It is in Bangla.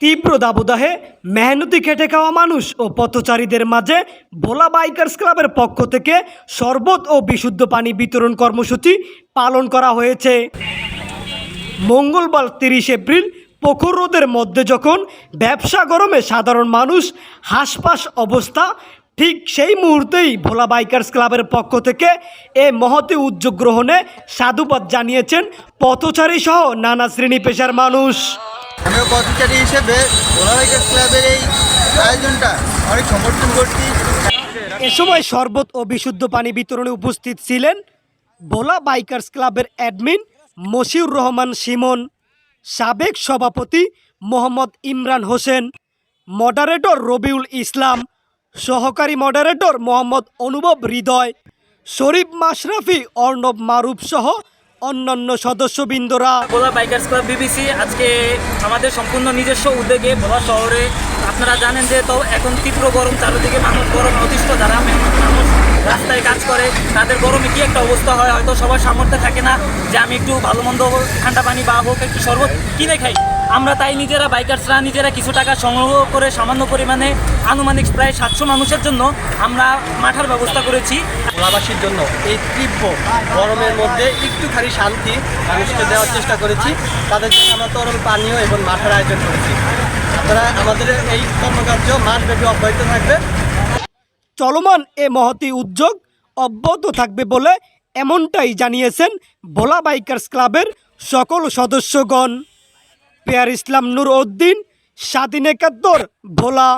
তীব্র দাবদাহে মেহনতি খেটে খাওয়া মানুষ ও পথচারীদের মাঝে ভোলা বাইকার্স ক্লাবের পক্ষ থেকে শরবত ও বিশুদ্ধ পানি বিতরণ কর্মসূচি পালন করা হয়েছে। মঙ্গলবার তিরিশ এপ্রিল পুকুর রোদের মধ্যে যখন ব্যবসা গরমে সাধারণ মানুষ হাসপাস অবস্থা, ঠিক সেই মুহূর্তেই ভোলা বাইকার্স ক্লাবের পক্ষ থেকে এ মহতি উদ্যোগ গ্রহণে সাধুবাদ জানিয়েছেন পথচারী সহ নানা শ্রেণি পেশার মানুষ। আমিও পথচারী হিসেবে ভোলা ক্লাবের এই আয়োজনটা অনেক সমর্থন করছি। এ সময় শরবত ও বিশুদ্ধ পানি বিতরণে উপস্থিত ছিলেন ভোলা বাইকার্স ক্লাবের অ্যাডমিন মশিউর রহমান সিমন সাবেক সভাপতি মোহাম্মদ ইমরান হোসেন, মডারেটর রবিউল ইসলাম, সহকারী মডারেটর মোহাম্মদ অনুভব হৃদয়, শরীফ মাশরাফি, অর্ণব মারুফ সহ অন্যান্য সদস্যবৃন্দরা। ভোলা বাইকার্স ক্লাব বিবিসি আজকে আমাদের সম্পূর্ণ নিজস্ব উদ্যোগে ভোলা শহরে, আপনারা জানেন যে তো এখন তীব্র গরম, চারিদিকে মানুষ গরম অতিষ্ঠ, যারা মানুষ রাস্তায় কাজ করে, তাদের গরমে কি একটা অবস্থা হয়? হয়তো সবার সামর্থ্য থাকে না যে আমি একটু ভালো মন্দ ঠান্ডা পানি বা হোক, একটু শরবত কিনে খাই। আমরা তাই নিজেরা বাইকার্সরা নিজেরা কিছু টাকা সংগ্রহ করে সামান্য পরিমাণে আনুমানিক প্রায় সাতশো মানুষের জন্য আমরা মাঠার ব্যবস্থা করেছি। ভোলাবাসীর জন্য এই তীব্র গরমের মধ্যে একটুখানি শান্তি মানুষকে দেওয়ার চেষ্টা করেছি। তাদের জন্য আমরা তরল পানীয় এবং মাঠের আয়োজন করেছি। আপনারা আমাদের এই কর্মকার্য মাসব্যাপী অব্যাহত থাকবে। চলমান এ মহতি উদ্যোগ অব্যাহত থাকবে বলে এমনটাই জানিয়েছেন ভোলা বাইকার্স ক্লাবের সকল সদস্যগণ। পেয়ার ইসলাম নূর উদ্দিন স্বাধীন একাত্তর ভোলা।